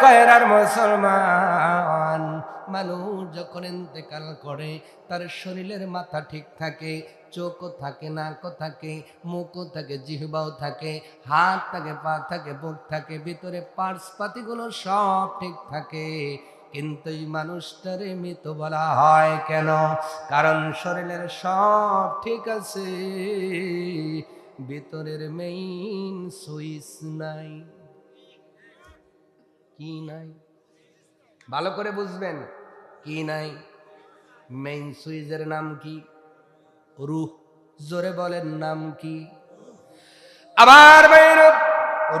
কয়রার মুসলমান। মানুষ যখন ইন্তেকাল করে, তার শরীরের মাথা ঠিক থাকে, চোখও থাকে, নাকও থাকে, মুখও থাকে, জিহবাও থাকে, হাত থাকে, পা থাকে, বুক থাকে, ভিতরে পার্স পাতিগুলো সব ঠিক থাকে। কিন্তু এই মানুষটারে মৃত বলা হয় কেন? কারণ শরীরের সব ঠিক আছে। ভিতরের মেইন সুইচ নাই। কি নাই? ভালো করে বুঝবেন, কি নাই? মেইন সুইজের নাম কি? রুহ, জোরে বলেন নাম কি? আবার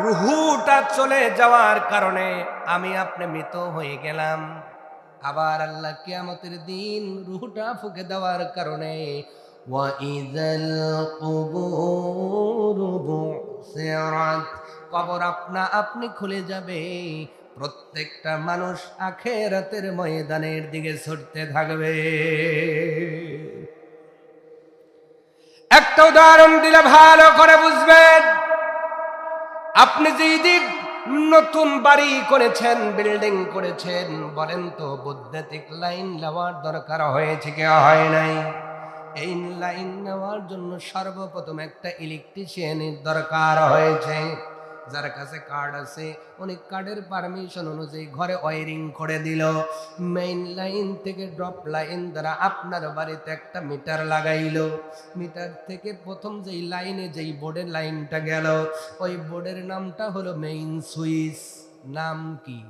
রুহুটা চলে যাওয়ার কারণে আমি আপনি মৃত হয়ে গেলাম। আবার আল্লাহ কিয়ামতের দিন রুহুটা ফুকে দেওয়ার কারণে কবর আপনা আপনি খুলে যাবে। প্রত্যেকটা মানুষ আখেরাতের ময়দানের দিকে ছুটতে থাকবে। একটা উদাহরণ দিলে ভালো করে বুঝবেন। আপনি যেই দিক নতুন বাড়ি করেছেন, বিল্ডিং করেছেন, বলেন তো, বৈদ্যুতিক লাইন নেওয়ার দরকার হয়েছে কি হয় নাই? এই লাইন নেওয়ার জন্য সর্বপ্রথম একটা ইলেকট্রিশিয়ানের দরকার হয়েছে। যার কাছে কার্ড আছে, উনি কার্ডের পারমিশন অনুযায়ী ঘরে ওয়ারিং করে দিল। মেইন লাইন থেকে ড্রপ লাইন দ্বারা আপনার বাড়িতে একটা মিটার লাগাইলো। মিটার থেকে প্রথম যেই লাইনে যেই বোর্ডের লাইনটা গেল, ওই বোর্ডের নামটা হলো মেইন সুইচ নাম কি?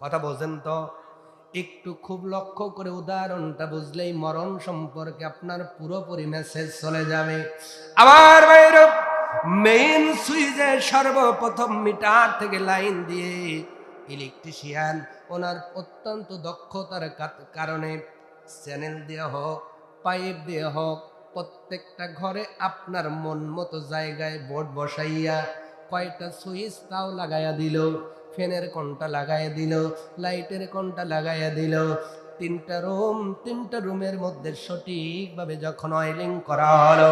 কথা বোঝেন তো? একটু খুব লক্ষ্য করে উদাহরণটা বুঝলেই মরণ সম্পর্কে আপনার পুরোপুরি মেসেজ চলে যাবে। আবার বাইর মেইন সুইচে সর্বপ্রথম মিটার থেকে লাইন দিয়ে ইলেকট্রিশিয়ান ওনার অত্যন্ত দক্ষতার কারণে চ্যানেল দিয়ে হোক পাইপ দিয়ে হোক, প্রত্যেকটা ঘরে আপনার মন মতো জায়গায় বোর্ড বসাইয়া কয়টা সুইচ তাও লাগাইয়া দিল ফ্যানের কোনটা লাগাইয়া দিল লাইটের কোনটা লাগাইয়া দিল তিনটা রুম, তিনটা রুমের মধ্যে সঠিকভাবে যখন অয়েলিং করা হলো,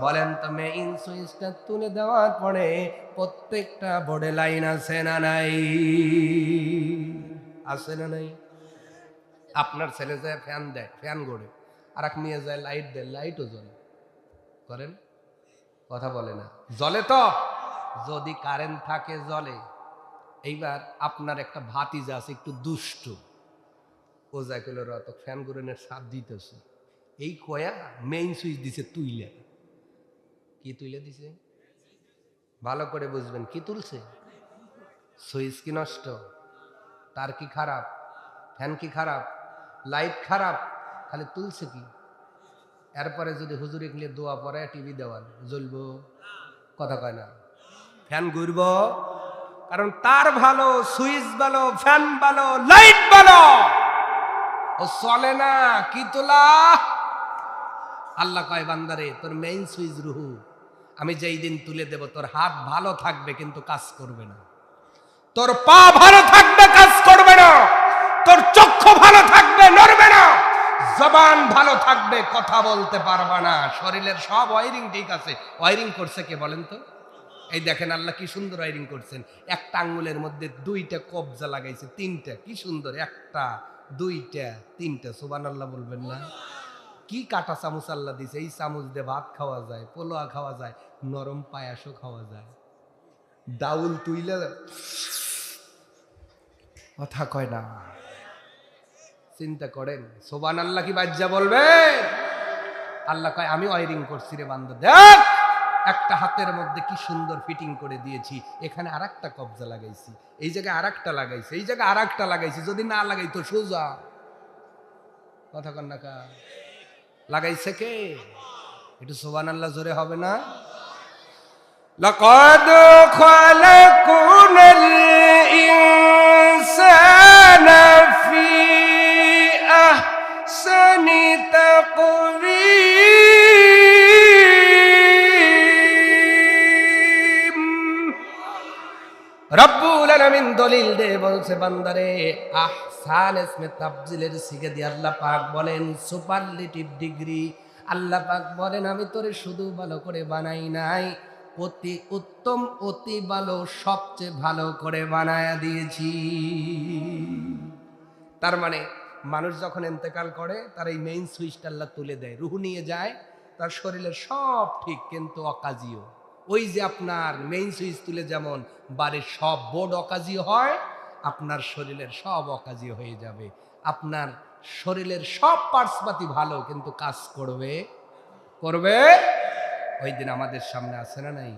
বলেন তো মেইন সুইচটা তুলে দেওয়ার পরে প্রত্যেকটা বোর্ডে লাইন আছে না নাই? আছে না নাই? আপনার ছেলে যায় ফ্যান দেয় ফ্যান গড়ে আর এক মেয়ে যায় লাইট দেয় লাইটও জ্বলে। করেন? কথা বলে না। জ্বলে তো? যদি কারেন্ট থাকে, জ্বলে। এইবার আপনার একটা ভাতিজা আছে, একটু দুষ্ট। ও যাই কইল র তো ফ্যান গুরেনের সাপ দিতেছে। এই কয়া মেইন সুইচ দিছে তুইলে। কি তুইলে দিছে? ভালো করে বুঝবেন, কি তুলছে? সুইচ কি নষ্ট? তার কি খারাপ? ফ্যান কি খারাপ? লাইট খারাপ? খালি তুলছে কি? এরপরে যদি হুজুরে গেলে দোয়া পরে টিভি দেওয়াল জ্বলবো? কথা কয় না। ফ্যান ঘুরব? কারণ তার ভালো সুইচ ভালো ফ্যান ভালো লাইট ভালো। ও চলে না, কি তোলা? আল্লাহ কয়, বান্দারে, তোর মেইন সুইচ রুহু। আমি যেই দিন তুলে দেব, তোর হাত ভালো থাকবে, কিন্তু কাজ করবে না। তোর পা ভালো থাকবে, কাজ করবে না। তোর চক্ষু ভালো থাকবে, নড়বে না। জবান ভালো থাকবে, কথা বলতে পারবা না। শরীরের সব ওয়ারিং ঠিক আছে। ওয়ারিং করছে কে বলেন তো? এই দেখেন আল্লাহ কি সুন্দর ওয়ারিং করছেন। একটা আঙ্গুলের মধ্যে দুইটা কবজা লাগাইছে, তিনটা। কি সুন্দর, একটা দুইটা, তিনটা সুবান আল্লাহ বলবেন না। কি কাটা চামচ আল্লাহ দিছে? এই চামচ দিয়ে ভাত খাওয়া যায় পোলোয়া খাওয়া যায়, নরম পায়াসও খাওয়া যায়। ডাউল তুইলে কথা কয় না। চিন্তা করেন সোবান আল্লাহ কি বাজ্যা বলবে আল্লাহ কয়, আমি ওয়ারিং করছি রে বান্দা, দেখ! একটা হাতের মধ্যে কি সুন্দর ফিটিং করে দিয়েছি এখানে আর একটা কবজা লাগাইছি এই জায়গায় আর একটা লাগাইছি এই জায়গায় আর একটা লাগাইছি যদি না লাগাই তো সোজা কথা কন না কা লাগাইছে কে একটু সোবান আল্লাহ জোরে হবে না لقد خلقنا الإنسان আলামিন দলিল দে বলছে, বান্দারে দিয়ে আল্লাহ পাক বলেন ডিগ্রি। আল্লাহ পাক বলেন, আমি তোরে শুধু ভালো করে বানাই নাই, অতি উত্তম, অতি ভালো, সবচেয়ে ভালো করে বানায়া দিয়েছি। তার মানে মানুষ যখন এন্তেকাল করে, তার এই মেইন সুইচটা আল্লাহ তুলে দেয়, রুহু নিয়ে যায়, তার শরীরের সব ঠিক, কিন্তু অকাজিও ওই যে আপনার মেইন সুইচ তুলে যেমন বাড়ির সব বোর্ড অকাজি হয়, আপনার শরীরের সব অকাজি হয়ে যাবে। আপনার শরীরের সব পার্টসপাতি ভালো, কিন্তু কাজ করবে? করবে? ওই দিন আমাদের সামনে আছে না নাই?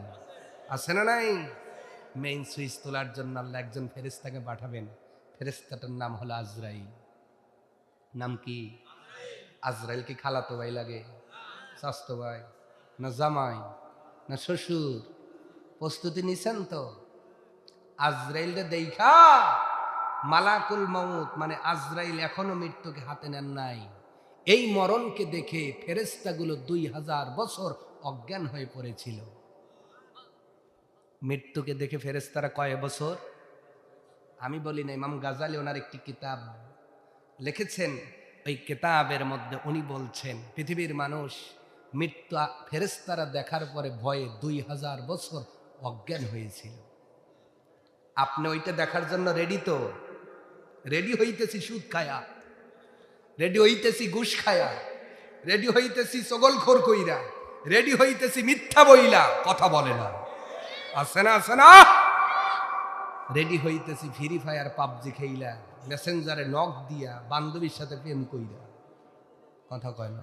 আছে না নাই? মেইন সুইচ তোলার জন্য আল্লাহ একজন ফেরেস্তাকে পাঠাবেন। ফেরেস্তাটার নাম হলো আজরাইল। নাম কি? আজরাইল কি খালাতো ভাই লাগে? স্বাস্থ্য ভাই? না জামাই? না শ্বশুর, প্রস্তুতি নিছেন তো? আজরাইলরে দেখা, মালাকুল মৌত মানে আজরাইল এখনও মৃত্যুকে হাতে নেন নাই। এই মরণকে দেখে ফেরেস্তাগুলো দুই হাজার বছর অজ্ঞান হয়ে পড়েছিল। মৃত্যুকে দেখে ফেরেস্তারা কয় বছর? আমি বলি না, ইমাম গাজালি ওনার একটি কিতাব লিখেছেন। ওই কিতাবের মধ্যে উনি বলছেন, পৃথিবীর মানুষ মৃত্যু ফেরেস্তারা দেখার পরে ভয়ে দুই হাজার বছর অজ্ঞান হয়েছিল। আপনি ওইটা দেখার জন্য রেডি তো? রেডি হইতেছি সুদ খায়া। রেডি হইতেছি ঘুষ খায়া। রেডি হইতেছি সগল খোর কইরা। রেডি হইতেছি মিথ্যা বইলা। কথা বলে না। আছে না আছে না? রেডি হইতেছি ফ্রি ফায়ার পাবজি খেইলা। মেসেঞ্জারে নখ দিয়া বান্ধবীর সাথে প্রেম কইরা। কথা কয় না।